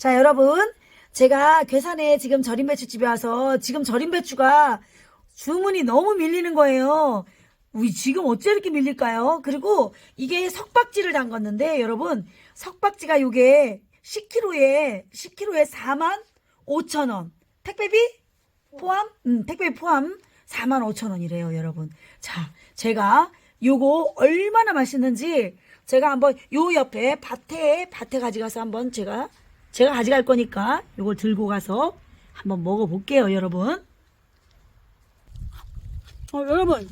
자, 여러분. 제가 괴산에 지금 절임 배추집에 와서 지금 절임 배추가 주문이 너무 밀리는 거예요. 우리 지금 어째 이렇게 밀릴까요? 그리고 이게 석박지를 담갔는데 여러분 석박지가 요게 10kg에 10kg에 4만 5천 원. 택배비 포함? 음, 택배비 포함 4만 5천 원이래요, 여러분. 자, 제가 요거 얼마나 맛있는지 제가 한번 요 옆에 밭에 밭에 가져가서 한번 제가 제가 가져갈 거니까 요걸 들고 가서 한번 먹어 볼게요, 여러분. 어, 여러분.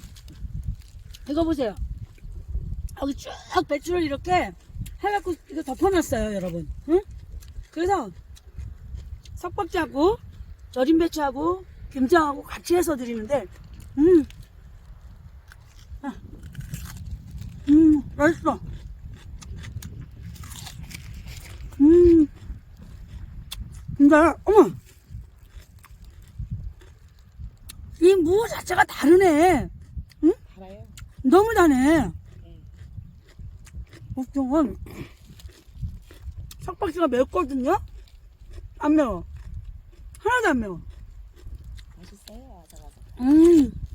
이거 보세요. 여기 쭉 배추를 이렇게 해갖고 이거 덮어놨어요, 여러분. 응? 그래서 석박지하고 절임 배추하고 김장하고 같이 해서 드리는데, 음, 아, 음, 맛있어. 음, 근데 어머, 이 무 자체가 다르네. 응? 달아요. 너무 다네. 네. 보통은 석박지가 맵거든요. 안 매워. 하나도 안 매워. 맛있어요. 아삭아삭. 음. 음.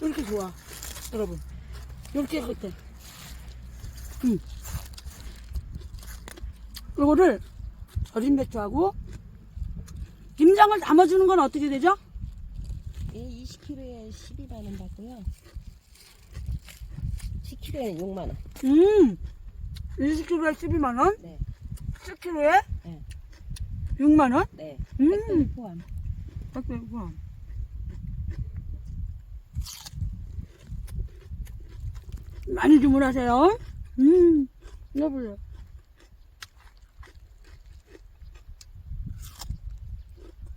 이렇게 좋아, 여러분. 이렇게 끝에. 음. 요거를 절임 배추하고 김장을 담아주는 건 어떻게 되죠? 예, 20kg에 12만 원 받고요. 10kg에는 6만 원. 음, 20kg에 12만 원, 네. 10kg에 네. 6만 원? 네. 음. 택배 포함. 어때요? 많이 주문하세요. 음, 여보세요.